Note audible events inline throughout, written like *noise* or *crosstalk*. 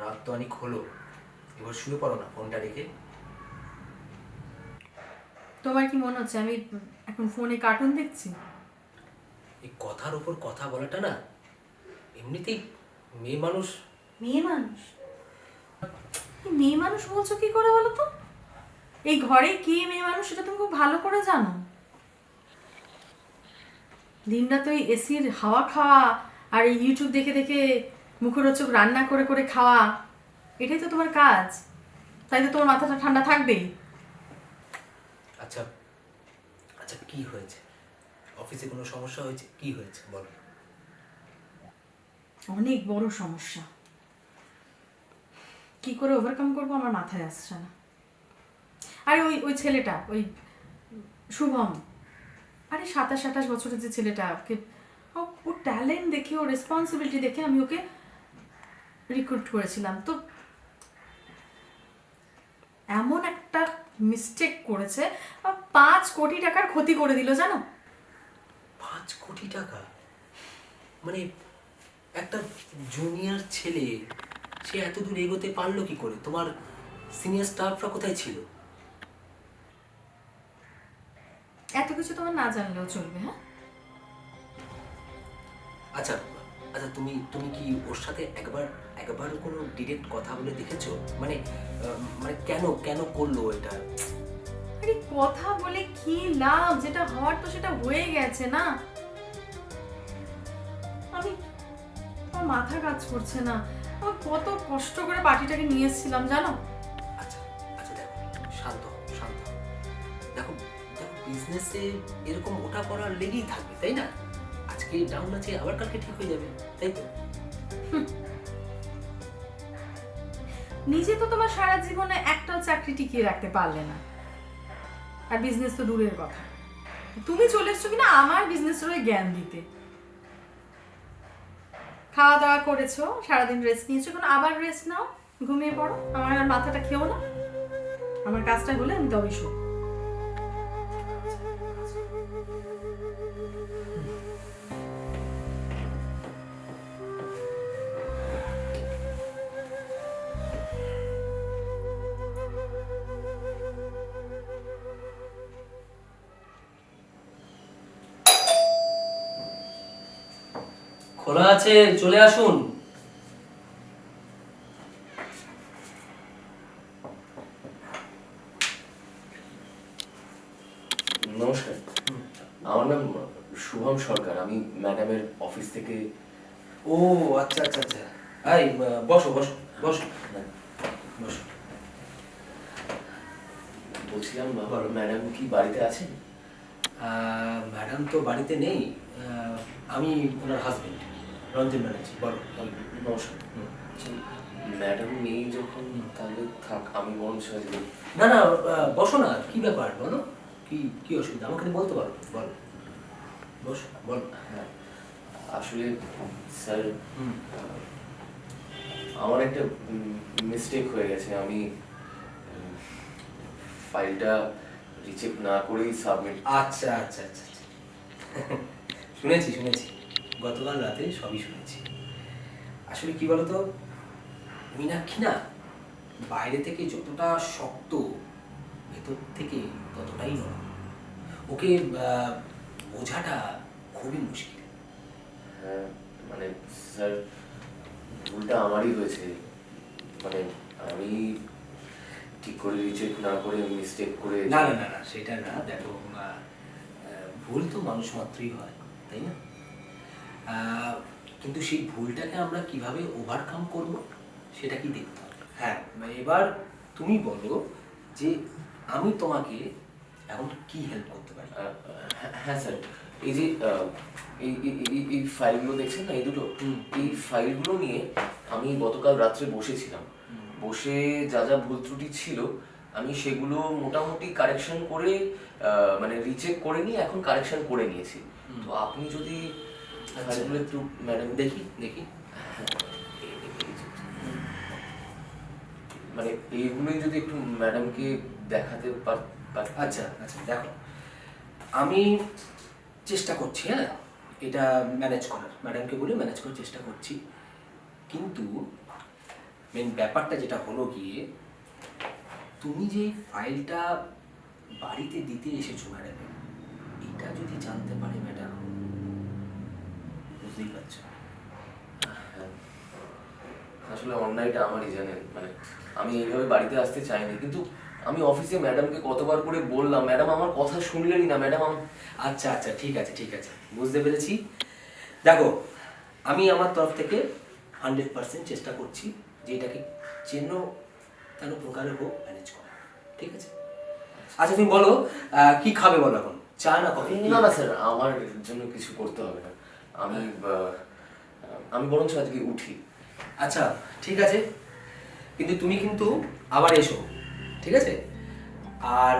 রাত তো অনেক হলো। এবার শুয়ে পড়ো না ফোনটা রেখে। তোমার কি মনে হচ্ছে আমি এখন ফোনে কার্টুন দেখছি? এই কথার উপর কথা বলাটা না এমনিতেই মেয়ে মানুষ। মেয়ে মানুষ? এই মেয়ে মানুষ বলছো কি করে বলো তো? এই ঘরে কে মেয়ে মানুষ সেটা তুমি খুব ভালো করে জানো। দিনরাত ওই এসির হাওয়া খাওয়া আর এই ইউটিউব দেখে দেখে মুখরোচক রান্না করে করে খাওয়া এটাই তো তোমার কাজ। তাই তো তোমার মাথাটা ঠান্ডা থাকবেই। আচ্ছা আচ্ছা কি হয়েছে? অফিসে কোনো সমস্যা হয়েছে? কি হয়েছে? বলো। অনেক বড় সমস্যা। কি করে ওভারকাম করব? আমার মাথায় আসছে না। আরে ওই ওই ছেলেটা ওই শুভম। আরে সাতাশ আঠাশ বছরের যে ছেলেটা ওকে ও- ওর ট্যালেন্ট দেখে ওর রেসপন্সিবিলিটি দেখে আমি ওকে রিক্রুট করেছিলাম। তো এমন একটা মিস্টেক করেছে পাঁচ কোটি টাকার ক্ষতি করে দিল জানো? পাঁচ কোটি টাকা? মানে একটা জুনিয়র ছেলে সে এত দূর এগোতে পারল কি করে? তোমার সিনিয়র স্টাফরা কোথায় ছিল? এত কিছু তোমার না জানলেও চলবে হ্যাঁ? আচ্ছা আচ্ছা তুমি তুমি কি ওর সাথে একবার একবার কোনো ডিরেক্ট কথা বলে দেখেছ? মানে মানে কেন কেন করল এটা? আরে কথা বলে কি লাভ? যেটা হওয়ার তো সেটা হয়ে গেছে না। আমি আমার মাথা কাজ করছে না। আমি কত কষ্ট করে পার্টিটাকে নিয়ে এসেছিলাম জানো? আচ্ছা আচ্ছা দেখো শান্ত শান্ত দেখো দেখো বিজনেসে এরকম ওটা করার লেগেই থাকবে তাই না? আজকে ডাউন আছে, আবার কালকে ঠিক হয়ে যাবে, তাই তো? নিজে তো তোমার সারা জীবনে একটাও চাকরি টিকিয়ে রাখতে পারলে না। আর বিজনেস তো দূরের কথা। তুমি চলে এসছো কিনা আমার বিজনেসের ওই জ্ঞান দিতে। খাওয়া দাওয়া করেছ, সারাদিন রেস্ট নিয়েছো এখন আবার রেস্ট নাও? ঘুমিয়ে পড়ো, আমার আর মাথাটা খেও না। আমার কাজটা হলে আমি তবেই শো খোলা আছে চলে আসুন। নমস্কার। আমার নাম শুভম সরকার আমি ম্যাডামের অফিস থেকে। ও আচ্ছা আচ্ছা আচ্ছা। আহ, বসো বসো বসো। বসো। বলছিলাম বলো। ম্যাডাম কি বাড়িতে আছেন? ম্যাডাম তো বাড়িতে নেই। আমি ওনার হাজবেন্ড রঞ্জন ব্যানার্জি। নমস্কার আচ্ছা, ম্যাডাম নেই যখন তাহলে থাক আমি বরঞ্চ আজকে না না বসো না কি ব্যাপার বলো কি কি অসুবিধা? আমাকে বলতে পারো বলো বসো বলো। হ্যাঁ আসলে স্যার হুম। আমার একটা মিস্টেক হয়ে গেছে। আমি ফাইলটা রিচেক না করেই সাবমিট আচ্ছা আচ্ছা আচ্ছা আচ্ছা। *laughs* শুনেছি শুনেছি। গতকাল রাতে সবই শুনেছি। আসলে কি বলতো? মীনাক্ষী না বাইরে থেকে যতটা শক্ত ভেতর থেকে ততটাই নরম। ওকে বোঝাটা খুবই মুশকিল। হ্যাঁ মানে স্যার ভুলটা আমারই হয়েছে। মানে আমি ঠিক করে রিচেক না করে মিস্টেক করে না না না সেটা না দেখো ভুল তো মানুষ মাত্রই হয় তাই না? কিন্তু সেই ভুলটাকে আমরা কীভাবে ওভারকাম করব সেটা কি দেখতে হবে? হ্যাঁ মানে এবার তুমি বলো যে আমি তোমাকে এখন কি হেল্প করতে পারি? হ্যাঁ- হ্যাঁ স্যার এই যে এই- এই ফাইলগুলো দেখছেন না এই দুটো? এই ফাইলগুলো নিয়ে আমি গতকাল রাত্রে বসেছিলাম। বসে যা যা ভুল ত্রুটি ছিল আমি সেগুলো মোটামুটি কারেকশন করে মানে রিচেক করে নিয়ে এখন কারেকশন করে নিয়েছি। তো আপনি যদি আচ্ছা। একটু ম্যাডাম দেখি দেখি। মানে এইগুলোই যদি একটু ম্যাডামকে দেখাতে পার- আচ্ছা আচ্ছা দেখো। আমি চেষ্টা করছি হ্যাঁ? এটা ম্যানেজ করার। ম্যাডামকে বলে ম্যানেজ করার চেষ্টা করছি। কিন্তু মেন ব্যাপারটা যেটা হলো গিয়ে, তুমি যে ফাইলটা বাড়িতে দিতে এসেছ ম্যাডাম এটা যদি জানতে পারে ম্যাডাম বুঝতেই পারছ হ্যাঁ। আসলে অন্যায়টা আমারই জানেন মানে আমি এইভাবে বাড়িতে আসতে চাইনি। কিন্তু আমি অফিসে ম্যাডামকে কতবার করে বললাম, ম্যাডাম, আমার কথা শুনলেনই না, ম্যাডাম আচ্ছা আচ্ছা ঠিক আছে ঠিক আছে, বুঝতে পেরেছি। দেখো, আমি আমার তরফ থেকে হান্ড্রেড পার্সেন্ট চেষ্টা করছি যে এটাকে যেন তেন প্রকারে হোক ম্যানেজ করা, ঠিক আছে? আচ্ছা তুমি বলো কি খাবে বলো এখন? চা না কফি? না না, স্যার, আমার জন্য কিছু করতে হবে না। আমি আমি বরঞ্চ আজকে উঠি। আচ্ছা ঠিক আছে। কিন্তু তুমি কিন্তু আবার এসো ঠিক আছে? আর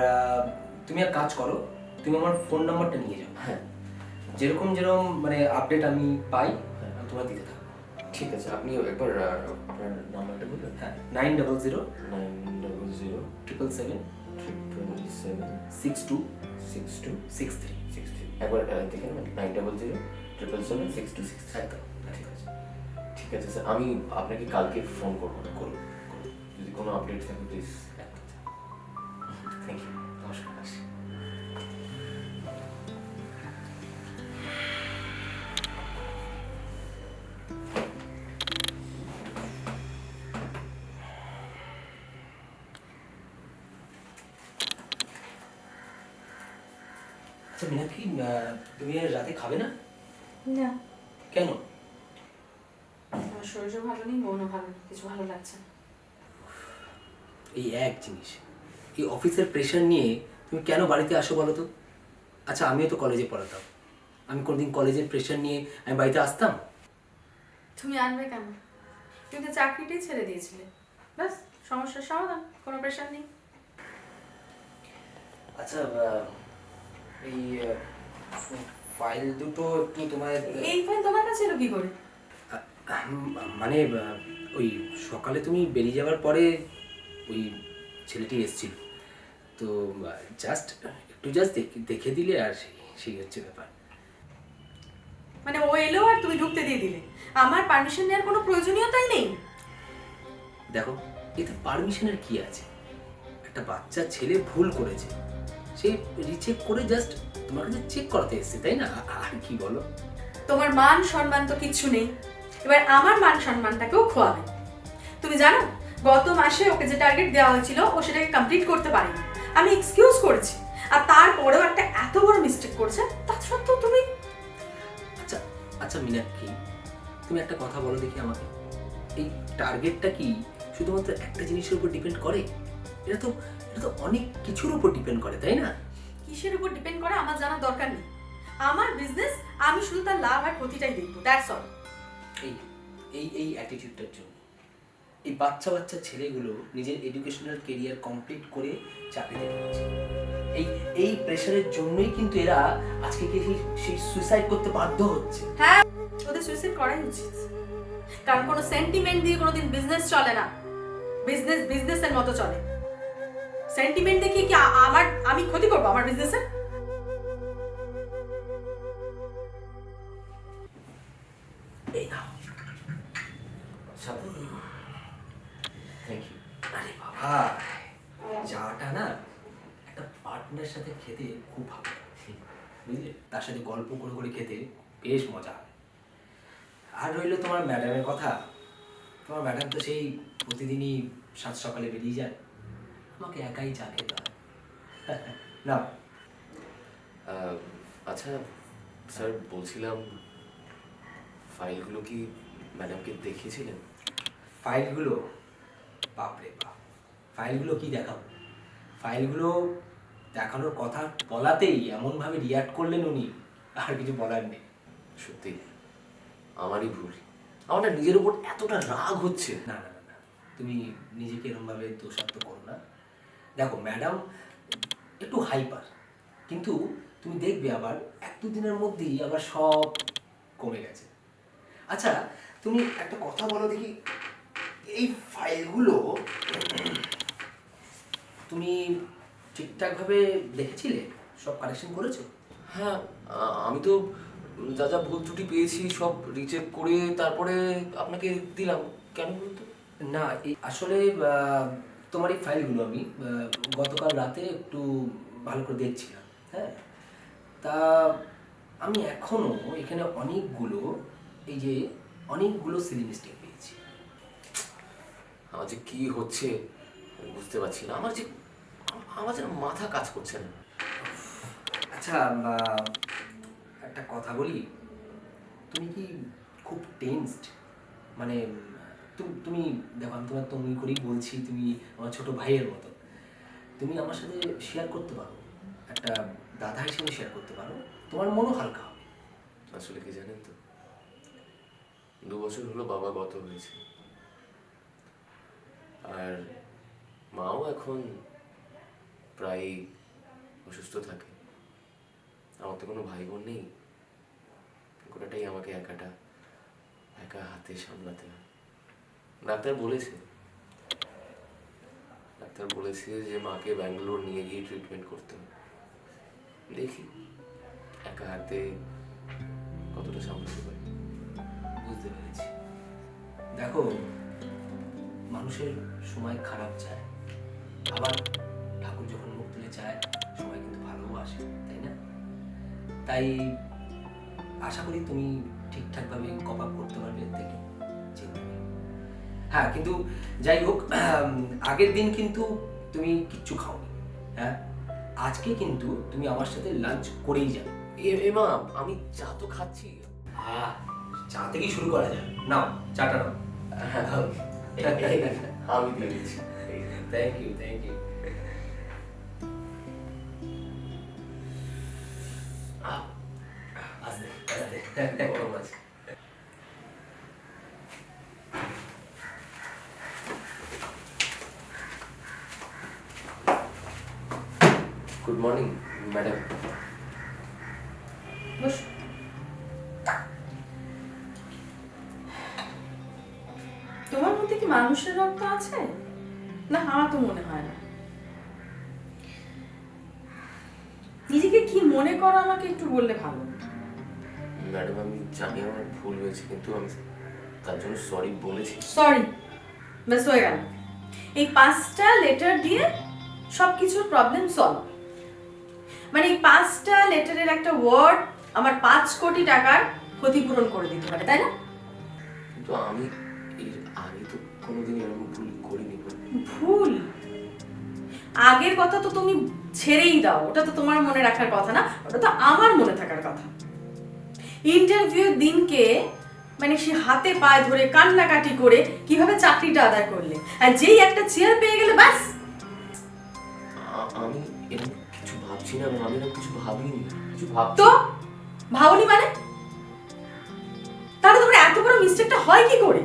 তুমি এক কাজ করো তুমি আমার ফোন নাম্বারটা নিয়ে যাও হ্যাঁ? যেরকম যেরকম মানে আপডেট আমি পাই তোমার দিতে থাকব। ঠিক আছে আপনি একবার আপনার নাম্বারটা বলবেন। হ্যাঁ nine double zero nine double zero triple seven triple seven six two six two six three six three একবার দেখে নেবেন nine double zero triple seven six two six একদম ঠিক আছে। ঠিক আছে স্যার আমি আপনাকে কালকে ফোন করব করুন যদি কোনো আপডেট থাকে প্লিজ থ্যাংক ইউ নমস্কার আসি আচ্ছা তুমি আর রাতে খাবে না? না। কেন? আমার শরীরও ভালো নেই মনও ভালো নেই কিছু ভালো লাগছে না। এই এক জিনিস এই অফিসের প্রেশার নিয়ে তুমি কেন বাড়িতে আসো বলো তো? আচ্ছা আমিও তো কলেজে পড়াতাম। আমি কোনোদিন কলেজের প্রেশার নিয়ে আমি বাড়িতে আসতাম? তুমি আনবে কেন? তুমি তো চাকরিটাই ছেড়ে দিয়েছিলে। ব্যাস সমস্যার সমাধান কোনো প্রেশার নেই। আচ্ছা এই ফাইল দুটো একটু তোমার এই ফাইল তোমার কাছে এলো কি করে? মানে ওই সকালে তুমি বেরিয়ে যাওয়ার পরে ওই ছেলেটি এসেছিল। তো জাস্ট একটু জাস্ট দেখে দিলে আর সেই হচ্ছে ব্যাপার। মানে ও এলো আর তুমি ঢুকতে দিয়ে দিলে। আমার পারমিশন নেওয়ার কোনো প্রয়োজনীয়তাই নেই। দেখো এতে পারমিশনের কি আছে? একটা বাচ্চা ছেলে ভুল করেছে। সে রিচেক করে জাস্ট তোমার কাছে চেক করাতে এসেছে তাই না? আর কি বলো? তোমার মান সম্মান তো কিচ্ছু নেই। এবার আমার মান সম্মানটাকেও খোয়াবে। তুমি জানো গত মাসে ওকে যে টার্গেট দেওয়া হয়েছিল ও সেটাকে কমপ্লিট করতে পারেনি। আমি এক্সকিউজ করেছি। আর তারপরেও একটা এত বড় মিস্টেক করেছে তা সত্ত্বেও তুমি আচ্ছা আচ্ছা মীনাক্ষী তুমি একটা কথা বলো দেখি আমাকে। এই টার্গেটটা কি শুধুমাত্র একটা জিনিসের উপর ডিপেন্ড করে? এটা তো তো অনেক কিছুর উপর ডিপেন্ড করে তাই না? কিসের উপর ডিপেন্ড করে আমার জানার দরকার নেই। আমার বিজনেস আমি শুধু তার লাভ আর ক্ষতিটাই দেখব দ্যাটস অল এই এই এই অ্যাটিটিউডটার জন্য। এই বাচ্চা বাচ্চা ছেলেগুলো নিজের এডুকেশনাল কেরিয়ার কমপ্লিট করে চাকরিতে ঢুকছে। এই এই প্রেশারের জন্যই কিন্তু এরা আজকে সেই সেই সুইসাইড করতে বাধ্য হচ্ছে। হ্যাঁ ওদের সুইসাইড করাই উচিত। কারণ কোনো সেন্টিমেন্ট দিয়ে কোনোদিন বিজনেস চলে না। বিজনেস বিজনেসের মতো চলে। সেন্টিমেন্ট দেখিয়ে কি আমার আমি ক্ষতি করব আমার বিজনেসের এই নাও। সাথে থ্যাংক ইউ আরে বাবা। চাটা না একটা পার্টনারের সাথে খেতে খুব ভালো বুঝলে? তার সাথে গল্প করে করে খেতে বেশ মজা হয়। আর রইল তোমার ম্যাডামের কথা। তোমার ম্যাডাম তো সেই প্রতিদিনই সাত সকালে বেরিয়ে যায়। আমাকে একাই চা খেতে হয় না আচ্ছা স্যার বলছিলাম ফাইলগুলো কি ম্যাডামকে দেখিয়েছিলেন? ফাইলগুলো? বাপরে বাপ। ফাইলগুলো কি দেখাবো? ফাইলগুলো দেখানোর কথা বলাতেই এমনভাবে রিয়াক্ট করলেন উনি আর কিছু বলার নেই। সত্যি? আমারই ভুল। আমার না নিজের উপর এতটা রাগ হচ্ছে। না না না না। তুমি নিজেকে এরমভাবে দোষাত্ম করো না। দেখো ম্যাডাম একটু হাইপার কিন্তু তুমি দেখবে আবার এক দু দিনের মধ্যেই আবার সব কমে গেছে। আচ্ছা তুমি একটা কথা বলো দেখি এই ফাইলগুলো তুমি ঠিকঠাকভাবে দেখেছিলে? সব কালেকশন করেছ? হ্যাঁ আমি তো যা যা ভুল ত্রুটি পেয়েছি সব রিচেক করে তারপরে আপনাকে দিলাম। কেন বলতো না এই আসলে তোমার এই ফাইলগুলো আমি গতকাল রাতে একটু ভালো করে দেখছিলাম হ্যাঁ? তা আমি এখনও এখানে অনেকগুলো, এই যে অনেকগুলো সিলি মিস্টেক পেয়েছি। আমার যে কী হচ্ছে বুঝতে পারছি না। আমার যে, আমার যেন মাথা কাজ করছে না। আচ্ছা একটা কথা বলি। তুমি কি খুব টেন্সড মানে তুমি তুমি দেখো, আমি তোমার তুমি করেই বলছি, তুমি আমার ছোট ভাইয়ের মতো। তুমি আমার সাথে শেয়ার করতে পারো। একটা দাদা হিসেবে শেয়ার করতে পারো। তোমার মনও হালকা হবে। আসলে কি জানেন তো? দু বছর হলো বাবা গত হয়েছে। আর মাও এখন প্রায় অসুস্থ থাকে। আমার তো কোনো ভাই বোন নেই। গোটাটাই আমাকে একাটা, একা হাতে সামলাতে হয়। ডাক্তার বলেছে। ডাক্তার বলেছে যে মাকে ব্যাঙ্গালোর নিয়ে গিয়ে ট্রিটমেন্ট করতে হবে। দেখি, একা হাতে কতটা সামলাতে পারি। বুঝতে পেরেছি। দেখো, মানুষের সময় খারাপ যায় আবার ঠাকুর যখন মুখ তুলে চায়, সময় কিন্তু ভালোও আসে, তাই না? তাই আশা করি তুমি ঠিকঠাকভাবে কপ আপ করতে পারবে নেই। হ্যাঁ কিন্তু যাই হোক আগের দিন কিন্তু তুমি কিচ্ছু খাওনি হ্যাঁ? আজকে কিন্তু তুমি আমার সাথে লাঞ্চ করেই যাবে। এমা আমি চা তো খাচ্ছি। আহ, চা থেকেই শুরু করা যায়। নাও চাটা নাও। আমি দিয়ে দিচ্ছি। থ্যাংক ইউ থ্যাংক ইউ আস্তে আস্তে। *laughs* না আমার তো মনে হয় না। নিজেকে কি মনে করো আমাকে একটু বললে ভালো ম্যাডাম আমি জানি আমার ভুল হয়েছে কিন্তু আমি তার জন্য সরি বলেছি। সরি ব্যাস হয়ে গেল। এই পাঁচটা লেটার দিয়ে সব কিছুর প্রবলেম সলভ মানে এই পাঁচটা লেটারের একটা ওয়ার্ড আমার পাঁচ কোটি টাকার ক্ষতিপূরণ করে দিতে পারে তাই না? কিন্তু আমি এর আগে তো কোনোদিন এরকম ভুল ভুল। আগের কথা তো তুমি ছেড়েই দাও ওটা তো তোমার মনে রাখার কথা না ওটা তো আমার মনে থাকার কথা। ইন্টারভিউ দিনকে মানে সে হাতে পায়ে ধরে কান্নাকাটি করে কীভাবে চাকরিটা আদায় করলে? আর যেই একটা চেয়ার পেয়ে গেলে ব্যাস। আমি কিছু ভাবছি না আমি এরকম কিছু ভাবিনি কিছু ভাবছি। তো? ভাবনি মানে? তাহলে তোমার এত বড় মিস্টেকটা হয় কি করে?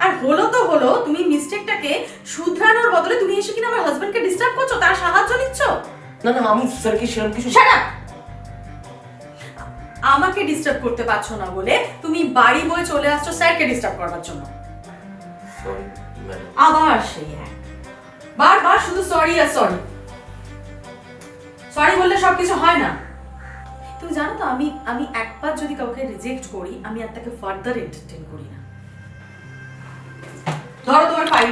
আর হলো তো হলো তুমি মিস্টেকটাকে শুধরানোর বদলে তুমি এসে কিনা আমার হাজবেন্ডকে ডিস্টার্ব করছ তার সাহায্য নিচ্ছ? না না আমি স্যারকে সেরকম কিছু! আমাকে ডিস্টার্ব করতে পারছ না বলে তুমি বাড়ি বয়ে চলে আসছো স্যারকে ডিস্টার্ব করবার জন্য। আবার সেই এক। বারবার শুধু সরি আর সরি সরি বললে সবকিছু হয় না। তুমি জানো তো আমি আমি একবার যদি কাউকে রিজেক্ট করি আমি আর তাকে ফার্দার এন্টারটেইন করি না। ধরো তোমার ফাইল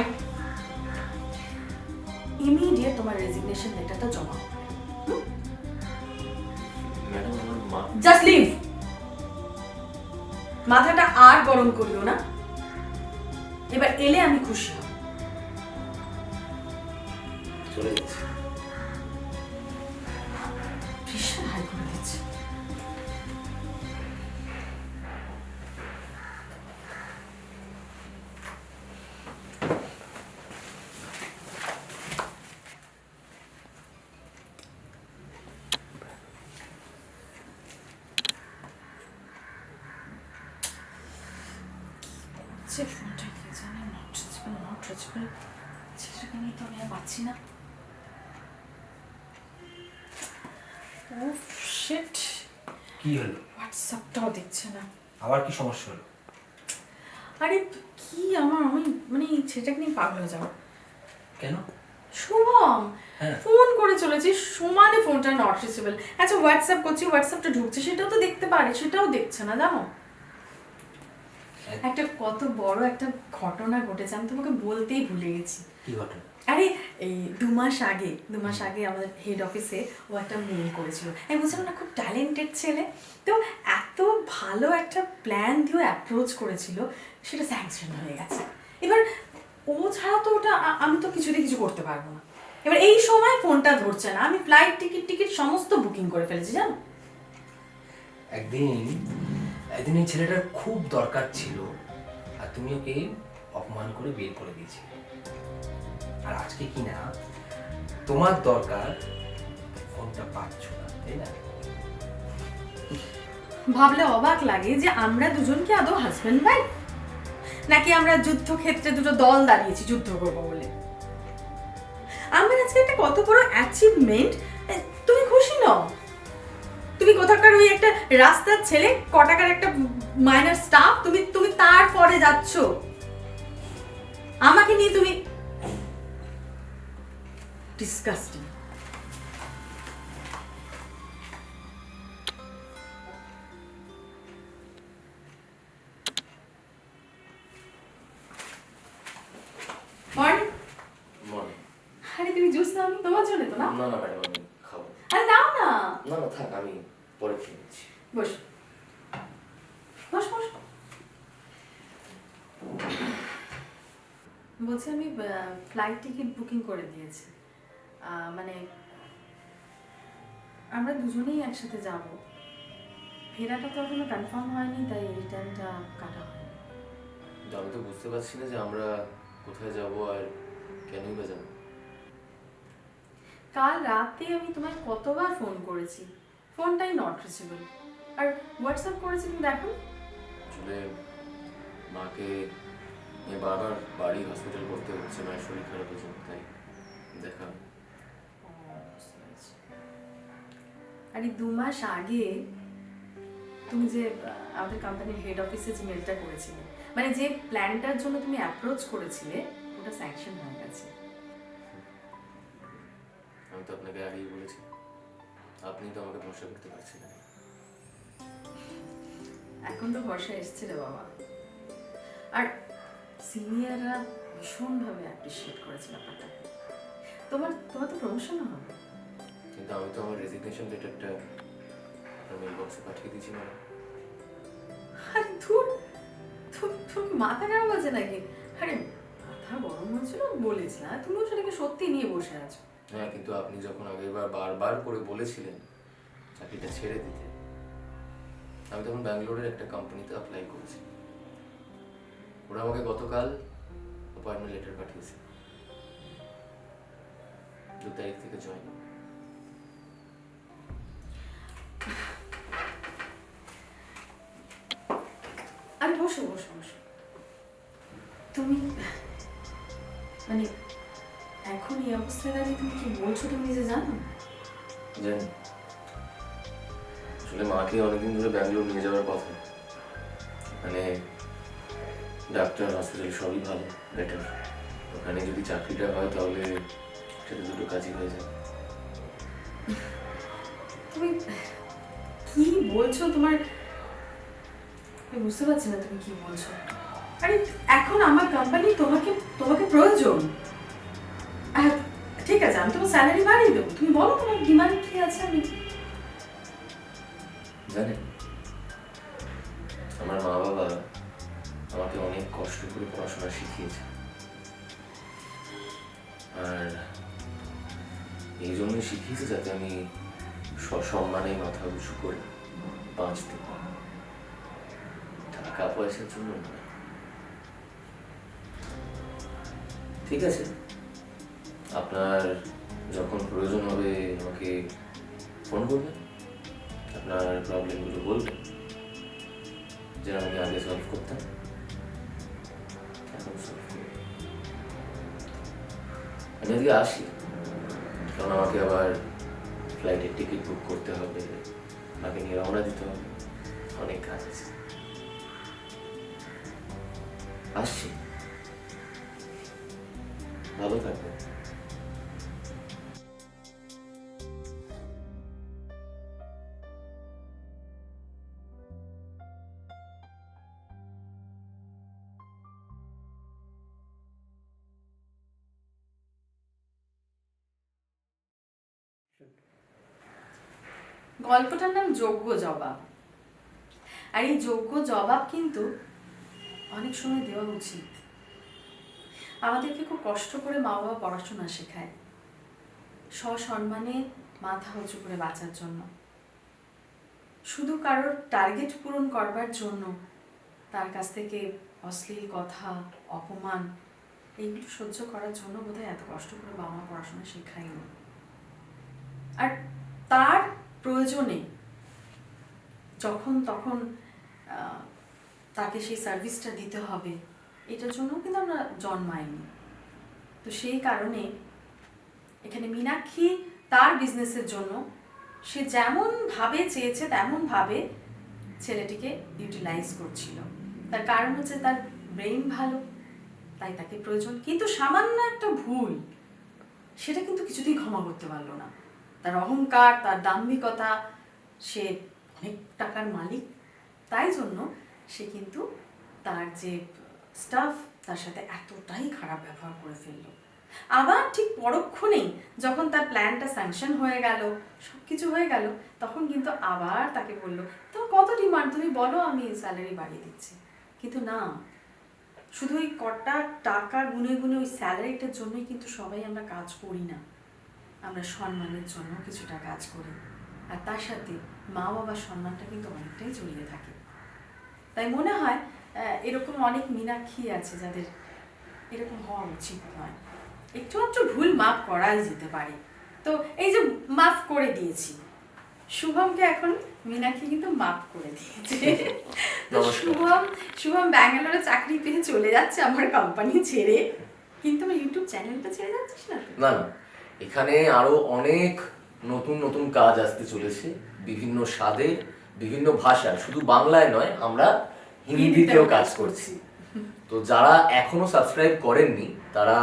ইমিডিয়েট তোমার রেজিগনেশন লেটারটা জমা। ম্যাডাম আমার মা জাস্ট লিভ মাথাটা আর গরম করিও না। এবার এলে আমি খুশি। হব চলে যাচ্ছে। যে ফোনটা কে জানে নট নট তো আমি আর পাচ্ছি না। উফ শিট কি হলো? হোয়াটসঅ্যাপটাও দিচ্ছে না। আবার কি সমস্যা হলো? আরে কি আমার আমি মানে ছেলেটাকে নিয়ে পাগল হয়ে যাব। কেন? শুভম হ্যাঁ। ফোন করে চলেছি সমানে ফোনটা নট রিচেবল আচ্ছা হোয়াটসঅ্যাপ করছি হোয়াটসঅ্যাপটা ঢুকছে সেটাও তো দেখতে পারে সেটাও দেখছে না জানো? একটা কত বড় একটা ঘটনা ঘটেছে আমি তোমাকে বলতেই ভুলে গেছি। কি ঘটনা? আরে এই দু মাস আগে দু মাস আগে আমাদের হেড অফিসে ও একটা মেল করেছিল। আমি বলছিলাম না খুব ট্যালেন্টেড ছেলে। তো এত ভালো একটা প্ল্যান দিয়ে অ্যাপ্রোচ করেছিল সেটা স্যাংশন হয়ে গেছে। এবার ও ছাড়া তো ওটা আমি তো কিছুতে কিছু করতে পারব না। এবার এই সময় ফোনটা ধরছে না। আমি ফ্লাইট টিকিট টিকিট সমস্ত বুকিং করে ফেলেছি জানো? একদিন একদিন এই ছেলেটার খুব দরকার ছিল আর তুমি ওকে অপমান করে বের করে দিয়েছিলে। আর আজকে কি না, তোমার দরকার ফোনটা পাচ্ছ না, তাই না? ভাবলে অবাক লাগে যে আমরা দুজন কি আদৌ হাজব্যান্ড ভাই নাকি আমরা যুদ্ধক্ষেত্রে দুটো দল দাঁড়িয়েছি যুদ্ধ করব বলে? আমার আজকে একটা কত বড় অ্যাচিভমেন্ট তুমি খুশি নও? কোথাকার ওই একটা রাস্তার ছেলে কটাকার একটা মাইনার স্টাফ তুমি তুমি তার পরে যাচ্ছ। আমাকে নিয়ে তুমি ডিসকাস্টিং আরে তুমি জুস নাও তোমার জন্য তো না? না না ম্যাডাম আমি খাব। আরে নাও না। না না থাক আমি পরে খেয়ে নিচ্ছি বস। বস বস। বলছি আমি ফ্লাইট টিকিট বুকিং করে দিয়েছি। মানে আমরা দুজনেই একসাথে যাব। ফেরাটা তো এখনও কনফার্ম হয়নি তাই রিটার্নটা কাটা হয়নি। আমি তো বুঝতে পারছি না যে আমরা কোথায় যাব আর কেনই বা যাব। কাল রাতে আমি তোমায় কতবার ফোন করেছি? ফোনটাই নট রিচেবল আর হোয়াটসঅ্যাপ করেছি তুমি দেখো আসলে মাকে নিয়ে বারবার বাড়ি হসপিটাল করতে হচ্ছে মায়ের শরীর খারাপের জন্য তাই দেখা। আর দু মাস আগে তুমি যে আমাদের কোম্পানির হেড অফিসে যে মেলটা করেছিলে মানে যে প্ল্যানটার জন্য তুমি অ্যাপ্রোচ করেছিলে ওটা স্যাংশন হয়ে গেছে। আমি তো আপনাকে আগেই বলেছি। আপনি তো আমাকে ভরসা করতে পারছেন না। এখন তো বর্ষা এসছে রে বাবা। আর সিনিয়ররা ভীষণভাবে অ্যাপ্রিসিয়েট করেছে ব্যাপারটা। তোমার তোমার তো প্রমোশনও হবে। কিন্তু আমি তো আমার রেজিগনেশন লেটারটা আপনার মেল বক্সে পাঠিয়ে দিয়েছি ম্যাডাম আরে ধুর তুমি মাথা খারাপ আছে নাকি? আরে মাথা গরম হয়েছিল বলেছিলাম। তুমিও সেটাকে সত্যি নিয়ে বসে আছো? হ্যাঁ কিন্তু আপনি যখন আগেরবার বারবার করে বলেছিলেন চাকরিটা ছেড়ে দিতে, আমি তখন ব্যাঙ্গালোরের একটা কোম্পানিতে অ্যাপ্লাই করেছি। ওরা আমাকে গতকাল অ্যাপয়েন্টমেন্ট লেটার পাঠিয়েছে। দু তারিখ থেকে জয়েন আরে বসো বসো বসো। তুমি মানে তুমি কি বলছো তুমি নিজে জানো? জানি। আসলে মাকে অনেকদিন ধরে ব্যাঙ্গালোর নিয়ে যাওয়ার কথা। মানে ডাক্তার হসপিটাল সবই ভালো বেটার ওখানে যদি চাকরিটা হয় তাহলে সেটা দুটো কাজই হয়ে যায়। তুমি কি বলছো তোমার? আমি বুঝতে পারছি না তুমি কি বলছো। আরে এখন আমার কোম্পানি তোমাকে তোমাকে প্রয়োজন। আমি তোমার স্যালারি বাড়িয়ে দেবো। তুমি বলো তোমার ডিমান্ড কি আছে আমি। জানেন আমার মা বাবা আমাকে অনেক কষ্ট করে পড়াশোনা শিখিয়েছে। আর এই জন্যই শিখিয়েছে যাতে আমি সসম্মানে মাথা উঁচু করে বাঁচতে। টাকা পয়সার জন্য ঠিক আছে? আপনার যখন প্রয়োজন হবে আমাকে ফোন করবেন, আপনার প্রবলেমগুলো বলবেন যেটা আমি আগে সলভ করতাম। এখন আমি আজকে আসি, কারণ আমাকে আবার ফ্লাইটের টিকিট বুক করতে হবে, আমাকে নিয়ে রওনা দিতে হবে। অনেক কাজ আছে। আসছি। গল্পটার নাম যোগ্য জবাব। আর এই যোগ্য জবাব কিন্তু অনেক সময় দেওয়া উচিত। আমাদেরকে খুব কষ্ট করে মা বাবা পড়াশোনা শেখায়। সসম্মানে মাথা উঁচু করে বাঁচার জন্য। শুধু কারোর টার্গেট পূরণ করবার জন্য তার কাছ থেকে অশ্লীল কথা, অপমান এইগুলো সহ্য করার জন্য বোধহয় এত কষ্ট করে বাবা মা পড়াশোনা শেখায়নি। আর তার প্রয়োজনে যখন তখন তাকে সেই সার্ভিসটা দিতে হবে, এটার জন্য কিন্তু আমরা জন্মাইনি। তো সেই কারণে এখানে মীনাক্ষী তার বিজনেসের জন্য সে যেমন ভাবে চেয়েছে, তেমন ভাবে ছেলেটিকে ইউটিলাইজ করছিল। তার কারণ হচ্ছে তার ব্রেইন ভালো, তাই তাকে প্রয়োজন। কিন্তু সামান্য একটা ভুল, সেটা কিন্তু কিছুতেই ক্ষমা করতে পারল না। তার অহংকার, তার দাম্ভিকতা, সে অনেক টাকার মালিক। তাই জন্য সে কিন্তু তার যে স্টাফ তার সাথে এতটাই খারাপ ব্যবহার করে ফেলল। আবার ঠিক পরক্ষণেই যখন তার প্ল্যানটা স্যাংশন হয়ে গেল সব কিছু হয়ে গেল, তখন কিন্তু আবার তাকে বলল, তো কত ডিমান্ড তুমি বলো, আমি স্যালারি বাড়িয়ে দিচ্ছি। কিন্তু না, শুধু ওই কটা টাকা গুনে গুনে ওই স্যালারিটার জন্যই কিন্তু সবাই আমরা কাজ করি না। আমরা সম্মানের জন্য কিছুটা কাজ করি। আর তার সাথে মা বাবার সম্মানটা কিন্তু অনেকটাই জড়িয়ে থাকে। তাই মনে হয় এরকম অনেক মীনাক্ষী আছে যাদের এরকম হওয়া উচিত নয়। একটু একটু ভুল মাফ করাই যেতে পারে। তো এই যে মাফ করে দিয়েছি শুভমকে এখন মীনাক্ষী কিন্তু মাফ করে দিয়েছে। *laughs* তো শুভম শুভম ব্যাঙ্গালোরে চাকরি পেয়ে চলে যাচ্ছে আমার কোম্পানি ছেড়ে। কিন্তু আমার ইউটিউব চ্যানেলটা ছেড়ে যাচ্ছিস না না। এখানে আরও অনেক নতুন নতুন কাজ আসতে চলেছে বিভিন্ন স্বাদের বিভিন্ন ভাষার শুধু বাংলায় নয় আমরা হিন্দিতেও কাজ করছি। তো যারা এখনও সাবস্ক্রাইব করেননি তারা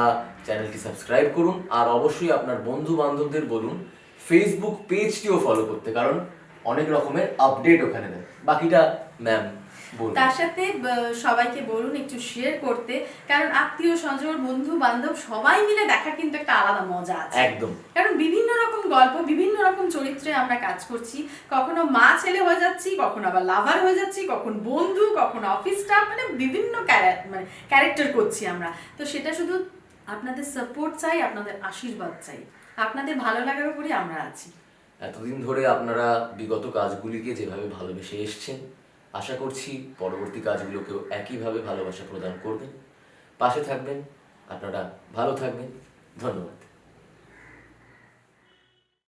চ্যানেলটি সাবস্ক্রাইব করুন আর অবশ্যই আপনার বন্ধু বান্ধবদের বলুন ফেসবুক পেজটিও ফলো করতে কারণ অনেক রকমের আপডেট ওখানে দেয়। বাকিটা ম্যাম তার সাথে সবাইকে বলুন একটু শেয়ার করতে। কারণ আত্মীয় স্বজন বন্ধু বান্ধব সবাই মিলে দেখা কিন্তু একটা আলাদা মজা আছে। একদম। কারণ বিভিন্ন রকম গল্প বিভিন্ন রকম চরিত্রে আমরা কাজ করছি। কখনো মা ছেলে হয়ে যাচ্ছি কখনো আবার লাভার হয়ে যাচ্ছি কখন বন্ধু কখনো অফিস স্টাফ মানে বিভিন্ন মানে ক্যারেক্টার করছি আমরা। তো সেটা শুধু আপনাদের সাপোর্ট চাই আপনাদের আশীর্বাদ চাই। আপনাদের ভালো লাগার উপরই আমরা আছি। এতদিন ধরে আপনারা বিগত কাজগুলিকে যেভাবে ভালোবেসে এসছেন আশা করছি পরবর্তী কাজগুলোকেও একইভাবে ভালোবাসা প্রদান করবেন। পাশে থাকবেন। আপনারা ভালো থাকবেন। ধন্যবাদ।